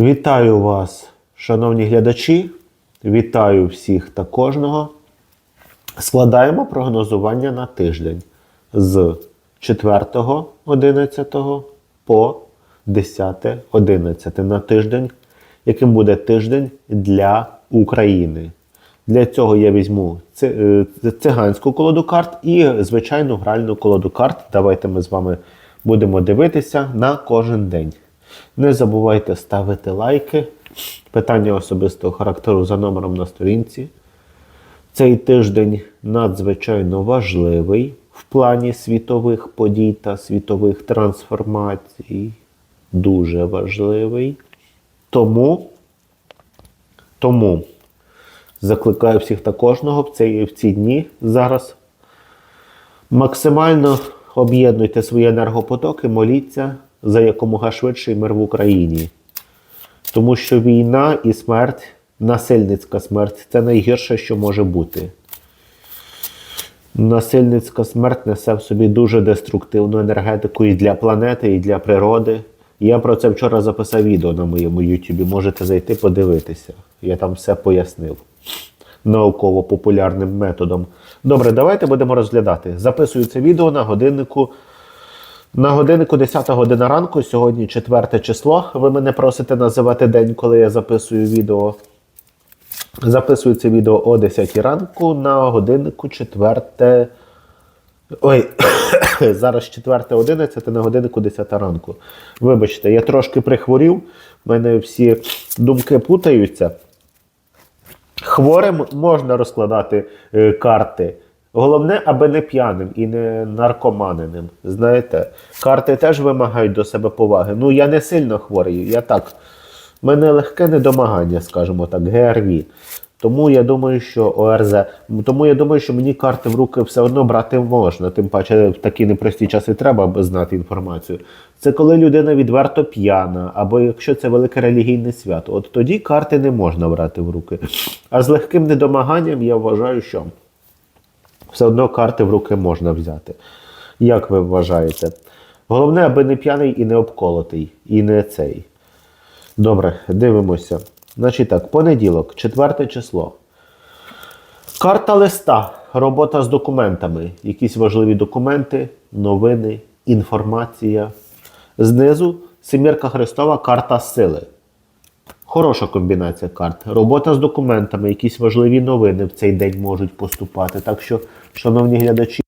Вітаю вас, шановні глядачі. Вітаю всіх та кожного. Складаємо прогнозування на тиждень з 4.11 по 10.11 на тиждень, яким буде тиждень для України. Для цього я візьму е, циганську колоду карт і звичайну гральну колоду карт. Давайте ми з вами будемо дивитися на кожен день. Не забувайте ставити лайки. Питання особистого характеру за номером на сторінці. Цей тиждень надзвичайно важливий в плані світових подій та світових трансформацій. Дуже важливий. Тому, тому закликаю всіх та кожного в, цей, в ці дні зараз максимально об'єднуйте свої енергопотоки, моліться за якомога швидший мир в Україні. Тому що війна і смерть, насильницька смерть це найгірше, що може бути. Насильницька смерть несе в собі дуже деструктивну енергетику і для планети, і для природи. Я про це вчора записав відео на моєму Ютубі. Можете зайти подивитися. Я там все пояснив науково-популярним методом. Добре, давайте будемо розглядати. Записую це відео на годиннику. На годиннику 10 година ранку, сьогодні 4 число. Ви мене просите називати день, коли я записую відео. Записую це відео о 10 ранку на годиннику 4. Ой, зараз 4.11 на годиннику 10 ранку. Вибачте, я трошки прихворів, в мене всі думки путаються. Хворим можна розкладати е, карти. Головне, аби не п'яним і не наркоманеним. Знаєте, карти теж вимагають до себе поваги. Ну, я не сильно хворий, я так. У мене легке недомагання, скажімо так, ГРВІ. Тому я думаю, що ОРЗ. Тому я думаю, що мені карти в руки все одно брати можна. Тим паче в такі непрості часи треба аби знати інформацію. Це коли людина відверто п'яна, або якщо це велике релігійне свято, от тоді карти не можна брати в руки. А з легким недомаганням я вважаю, що все одно карти в руки можна взяти. Як ви вважаєте? Головне, аби не п'яний і не обколотий, і не цей. Добре, дивимося. Значить так, понеділок, четверте число. Карта листа. Робота з документами. Якісь важливі документи, новини, інформація. Знизу Семірка Христова, карта сили. Хороша комбінація карт. Робота з документами, якісь важливі новини в цей день можуть поступати. Так що, шановні глядачі,